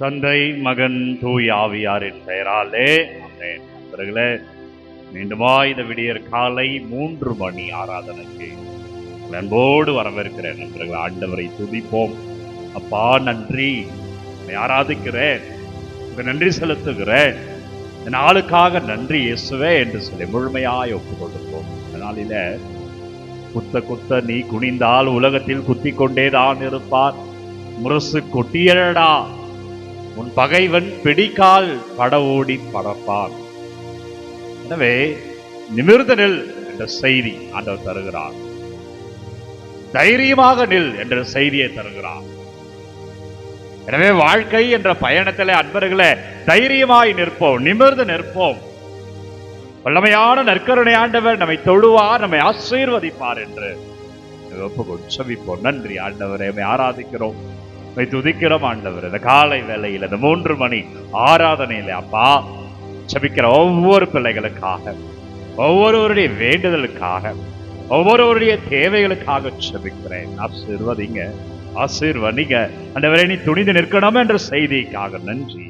தந்தை மகன் தூய் ஆவியாரின் பெயராலே. ஆமென். நண்பர்களே மீண்டுமா இந்த விடியற் காலை மூன்று மணி ஆராதனைக்கு அன்போடு வரவேற்கிறேன். நண்பர்கள் ஆண்டவரை துதிப்போம். அப்பா நன்றி. ஆராதிக்கிறேன். நன்றி செலுத்துகிறேன். இந்த நாளுக்காக நன்றி இயேசுவே என்று சொல்லி முழுமையாய் ஒப்புக்கொண்டிருப்போம் இந்த குத்த குத்த நீ குனிந்தால் உலகத்தில் குத்தி கொண்டேதான் இருப்பார். முரசு கொட்டியடா உன் பகைவன் பிடிக்கால் பட ஓடி பறப்பான் எனவே நிமிர்ந்த நெல் என்ற செய்தி ஆண்டவர் தருகிறார். தைரியமாக நில் என்ற செய்தியை தருகிறார். எனவே வாழ்க்கை என்ற பயணத்திலே அன்பர்களே தைரியமாய் நிற்போம் நிமிர்ந்து நிற்போம். வல்லமையான நற்கருணை ஆண்டவர் நம்மை தொழுவார் நம்மை ஆசீர்வதிப்பார் என்று ஒப்புக்கொண்டு நன்றி ஆண்டவரை ஆராதிக்கிறோம். உண்மை துதிக்கிறோம் ஆண்டவர். இந்த காலை வேலையில் இந்த மூன்று மணி ஆராதனையில அப்பா செபிக்கிற ஒவ்வொரு பிள்ளைகளுக்காக ஒவ்வொருவருடைய வேண்டுதலுக்காக ஒவ்வொருவருடைய தேவைகளுக்காக செபிக்கிறேன் ஆசீர்வதிங்க ஆசீர்வதிங்க. ஆண்டவரே நீ துணிந்து நிற்கணும் என்ற செய்திக்காக நன்றி.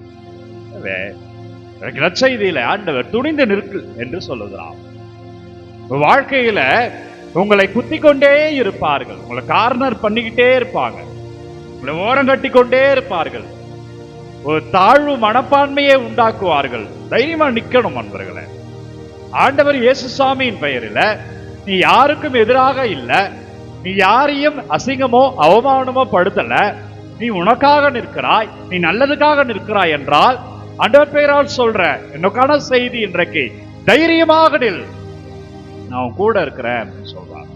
எனக்கு நற்செய்தியில ஆண்டவர் துணிந்து நிற்கு என்று சொல்லுகிறார். வாழ்க்கையில உங்களை குத்திக் கொண்டே இருப்பார்கள். உங்களை கார்னர் பண்ணிக்கிட்டே இருப்பாங்க. உங்களை ஓரம் கட்டி கொண்டே இருப்பார்கள். ஒரு தாழ்வு மனப்பான்மையை உண்டாக்குவார்கள். தைரியமா நிக்கணும் அன்பர்களே. ஆண்டவர் இயேசுசாமியின் பெயரில் நீ யாருக்கும் எதிராக இல்ல. நீ யாரையும் அசிங்கமோ அவமானமோ படுத்தல. நீ உனக்காக நிற்கிறாய் நீ நல்லதுக்காக நிற்கிறாய் என்றால் ஆண்டவர் பெயரால் சொல்ற என்னக்கான செய்தி இன்றைக்கு தைரியமாக நில். நான் கூட இருக்கிறேன் அப்படின்னு சொல்றான்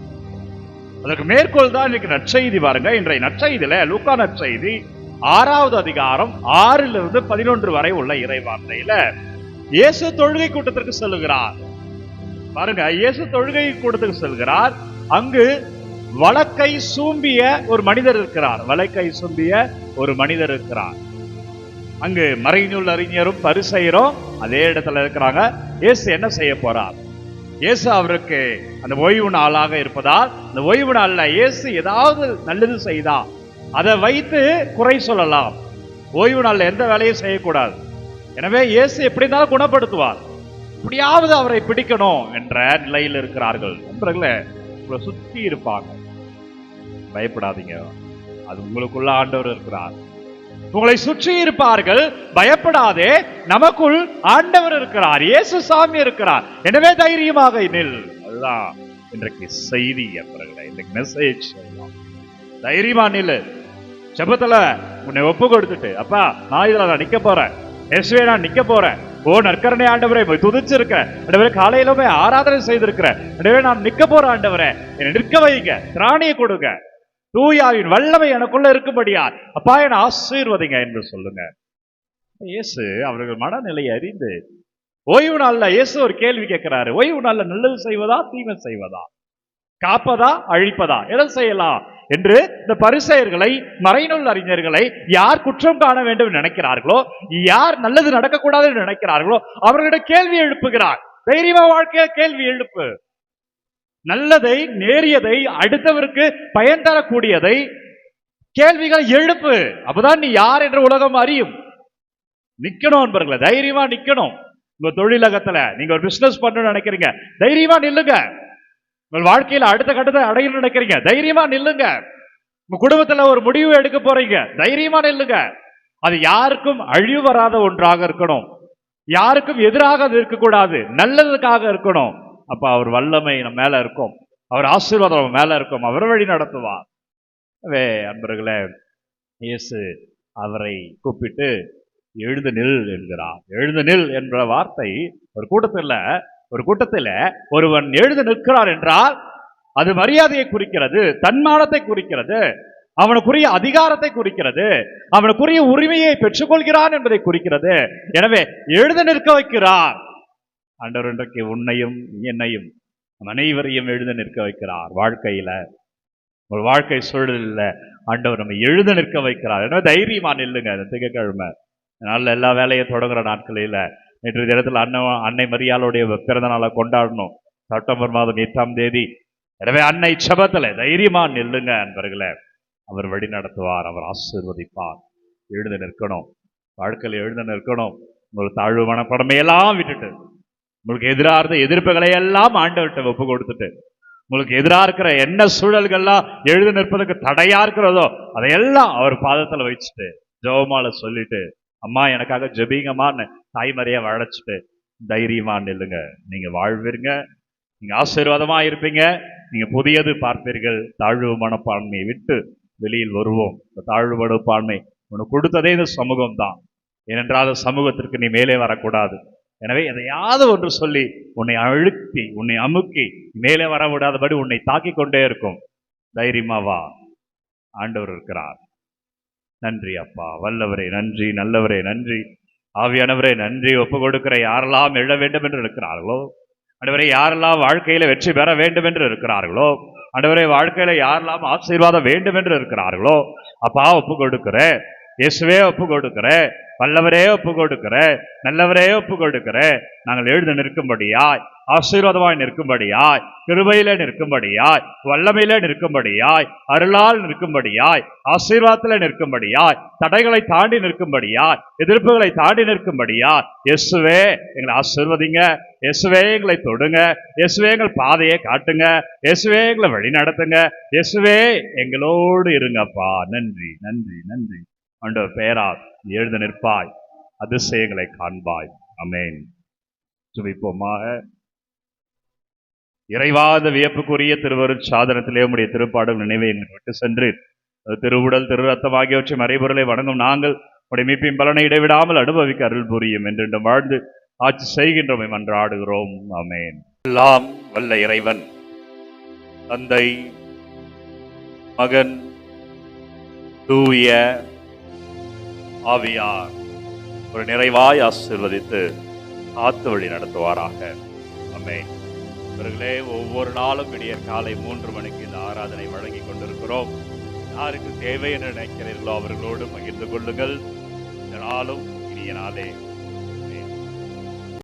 அதற்கு மேற்கோள் தான் இன்னைக்கு நற்செய்தி பாருங்க. இன்றைய நற்செய்தியில லூக்கா நற்செய்தி ஆறாவது அதிகாரம் ஆறிலிருந்து பதினொன்று வரை உள்ள இறைவார்த்தையில இயேசு தொழுகை கூட்டத்திற்கு செல்லுகிறார். பாருங்க இயேசு தொழுகை கூட்டத்துக்கு செல்கிறார். அங்கு வழக்கை சூம்பிய ஒரு மனிதர் இருக்கிறார். வழக்கை சூம்பிய ஒரு மனிதர் இருக்கிறார். அங்கு மறைநூல் அறிஞரும் பரிசெயரும் அதே இடத்துல இருக்கிறாங்க. இயேசு என்ன செய்ய போறார்? இயேசு அவருக்கு அந்த ஓய்வு நாளாக இருப்பதால் அந்த ஓய்வு நாள்ல இயேசு ஏதாவது நல்லது செய்தா அதை வைத்து குறை சொல்லலாம். ஓய்வு நாள்ல எந்த வேலையும் செய்யக்கூடாது. எனவே இயேசு எப்படி இருந்தாலும் குணப்படுத்துவார். எப்படியாவது அவரை பிடிக்கணும் என்ற நிலையில் இருக்கிறார்கள். நண்பர்களே உங்களை சுத்தி இருப்பாங்க. பயப்படாதீங்க. அது உங்களுக்குள்ள ஆண்டவர் இருக்கிறார். உங்களை சுற்றி இருப்பார்கள். பயப்படாதே. நமக்குள் ஆண்டவர் இருக்கிறார். இயேசு சாமி இருக்கிறார். எனவே தைரியமாக நில். அதுதான் இன்றைக்கு செய்தி இன்றைக்கு மெசேஜ் தைரியமா நில் செபத்துல உன்னை ஒப்பு கொடுத்துட்டு அப்பா நான் இதுல நான் நிக்க போறேன். எஸ்வே நான் நிக்க போறேன். ஓ நற்கரணை ஆண்டவரே உம்மை துதிச்சிருக்கிறேன் ஆண்டவரே காலையில போய் ஆராதனை செய்திருக்கிறேன் ஆண்டவரே நான் நிக்க போறேன் ஆண்டவரே. என்னை நிற்க வைங்க. திராணியை கொடுங்க. தூயாவின் வல்லமை எனக்குள்ள இருக்கும்படியார் அப்பா என ஆசீர்வதிங்க என்று சொல்லுங்க. இயேசு அவர்கள் மனநிலையை அறிந்து ஓய்வு நாள்ல இயேசு ஒரு கேள்வி கேட்கிறாரு. ஓய்வு நாள்ல நல்லது செய்வதா தீமை செய்வதா? காப்பதா அழிப்பதா? எதை செய்யலாம்? என்று இந்த பரிசெயர்களை மறைநூல் அறிஞர்களை யார் குற்றம் காண வேண்டும் நினைக்கிறார்களோ யார் நல்லது நடக்கக்கூடாது என்று நினைக்கிறார்களோ அவர்களிடம் கேள்வி எழுப்புகிறார். தைரியமா வாழ்க்கைய கேள்வி எழுப்பு. நல்லதை நேரியதை அடுத்தவருக்கு பயன் தரக்கூடியதை கேள்விகளை எழுப்பு. அப்பதான் நீ யார் என்று உலகம் அறியும். நிக்கணும் நண்பர்களே தைரியமா நிக்கணும். உங்க தொழிலகத்துல நீங்க ஒரு பிசினஸ் பண்ணணும்னு நினைக்கிறீங்க. தைரியமா நில்லுங்க. உங்கள் வாழ்க்கையில அடுத்த கட்டத்தை அடையணும்னு நினைக்கிறீங்க. தைரியமா நில்லுங்க. உங்க குடும்பத்துல ஒரு முடிவு எடுக்க போறீங்க. தைரியமா நில்லுங்க. அது யாருக்கும் அழிவு வராத ஒன்றாக இருக்கணும். யாருக்கும் எதிராக அது இருக்கக்கூடாது. நல்லதுக்காக இருக்கணும். அப்போ அவர் வல்லமை நம்ம மேலே இருக்கும். அவர் ஆசீர்வாதம் நம்ம மேலே இருக்கும். அவர் வழி நடத்துவார் அவே அன்பர்களே இயேசு அவரை கூப்பிட்டு எழுந்து நில் என்கிறார். எழுந்து நில் என்ற வார்த்தை ஒரு கூட்டத்தில் ஒரு கூட்டத்தில் ஒருவன் எழுந்து நிற்கிறார் என்றால் அது மரியாதையை குறிக்கிறது தன்மானத்தை குறிக்கிறது அவனுக்குரிய அதிகாரத்தை குறிக்கிறது அவனுக்குரிய உரிமையை பெற்றுக்கொள்கிறான் என்பதை குறிக்கிறது. எனவே எழுந்து நிற்க வைக்கிறார். ஆண்டவர் இன்றைக்கு உன்னையும் என்னையும் அனைவரையும் எழுந்து நிற்க வைக்கிறார் வாழ்க்கையில். ஒரு வாழ்க்கை சூழலில் ஆண்டவர் நம்ம எழுந்து நிற்க வைக்கிறார். எனவே தைரியமா நில்லுங்க இந்த திங்கக்கிழமை. அதனால் எல்லா வேலையும் தொடங்குற நாட்களில் நேற்று தினத்தில் அண்ணன் அன்னை மரியாளுடைய பிறந்த நாளை கொண்டாடணும். செப்டம்பர் மாதம் எட்டாம் தேதி. எனவே அன்னை சபத்தில் தைரியமா நில்லுங்க அன்பர்களே. அவர் வழி நடத்துவார் அவர் ஆசீர்வதிப்பார். எழுந்து நிற்கணும். வாழ்க்கையில் எழுத நிற்கணும். உங்கள் தாழ்வு மனப்படமையெல்லாம் விட்டுட்டு உங்களுக்கு எதிராக இருந்த எதிர்ப்புகளை எல்லாம் ஆண்டவர்கிட்ட ஒப்பு கொடுத்துட்டு உங்களுக்கு எதிராக இருக்கிற என்ன சூழல்கள்லாம் எழுத நிற்பதற்கு தடையா இருக்கிறதோ அதையெல்லாம் அவர் பாதத்தில் வச்சுட்டு ஜெபமால சொல்லிட்டு அம்மா எனக்காக ஜெபிங்கம்மான்னு தாய்மறையை வளைச்சிட்டு தைரியமா நில்லுங்க. நீங்க வாழ்வீங்க நீங்க ஆசீர்வாதமா இருப்பீங்க. நீங்க புதியது பார்ப்பீர்கள். தாழ்வு மனப்பான்மையை விட்டு வெளியில் வருவோம். இந்த தாழ்வு மனப்பான்மை உனக்கு கொடுத்ததே இந்த சமூகம் தான் ஏனென்றால் சமூகத்திற்கு நீ மேலே வரக்கூடாது. எனவே எதையாவது ஒன்று சொல்லி உன்னை அழுத்தி உன்னை அமுக்கி மேலே வர விடாதபடி உன்னை தாக்கிக் கொண்டே இருக்கும். தைரியமா வா. ஆண்டவர் இருக்கிறார். நன்றி அப்பா. வல்லவரே நன்றி. நல்லவரே நன்றி. ஆவியானவரே நன்றி. ஒப்பு கொடுக்கிற யாரெல்லாம் எழ வேண்டும் என்று இருக்கிறார்களோ? ஆண்டவரே யாரெல்லாம் வாழ்க்கையில வெற்றி பெற வேண்டும் என்று இருக்கிறார்களோ? ஆண்டவரே வாழ்க்கையில யாரெல்லாம் ஆசீர்வாதம் வேண்டும் என்று இருக்கிறார்களோ? அப்பா ஒப்பு கொடுக்கிற இயேசுவே ஒப்பு கொடுக்கிற வல்லவரே ஒப்பு கொடுக்கிற நல்லவரே ஒப்பு கொடுக்கிற நாங்கள் எழுத நிற்கும்படியாய் ஆசீர்வாதமாய் நிற்கும்படியாய் கிருபையில நிற்கும்படியாய் வல்லமையில நிற்கும்படியாய் அருளால் நிற்கும்படியாய் ஆசீர்வாதத்தில் நிற்கும்படியாய் தடைகளை தாண்டி நிற்கும்படியாய் எதிர்ப்புகளை தாண்டி நிற்கும்படியாய் இயேசுவே எங்களை ஆசீர்வதிங்க இயேசுவே எங்களை தொடுங்க இயேசுவே எங்கள் பாதையை காட்டுங்க இயேசுவே எங்களை வழி நடத்துங்க இயேசுவே எங்களோடு இருங்கப்பா. நன்றி நன்றி நன்றி. ஆண்டவர் பெயரால் எழுத நிற்பாய் அதிசயங்களை காண்பாய். அமேன் சுபிப்போமாக இறைவாத வியப்புக்குரிய திருவரு சாதனத்திலே உடைய திருப்பாடும் நினைவை எங்களுக்கு விட்டு சென்று திருவுடல் திரு ரத்தம் ஆகியவற்றின் மறைபொருளை வணங்கும் நாங்கள் உடைய மீட்பின் பலனை இடைவிடாமல் அனுபவிக்க அருள் புரியும் என்று வாழ்ந்து ஆட்சி செய்கின்றோம் மன்றாடுகிறோம் அமேன் எல்லாம் வல்ல இறைவன் தந்தை மகன் தூய ஆவியார். ஒரு நிறைவாய் ஆசீர்வதித்து ஆத்து வழி நடத்துவாராக. அம்மே இவர்களே ஒவ்வொரு நாளும் விடியற் காலை மூன்று மணிக்கு இந்த ஆராதனை வழங்கி கொண்டிருக்கிறோம். யாருக்கு தேவை என்று நினைக்கிறீர்களோ அவர்களோடு பகிர்ந்து கொள்ளுங்கள். இந்த நாளும் இனிய நாளே.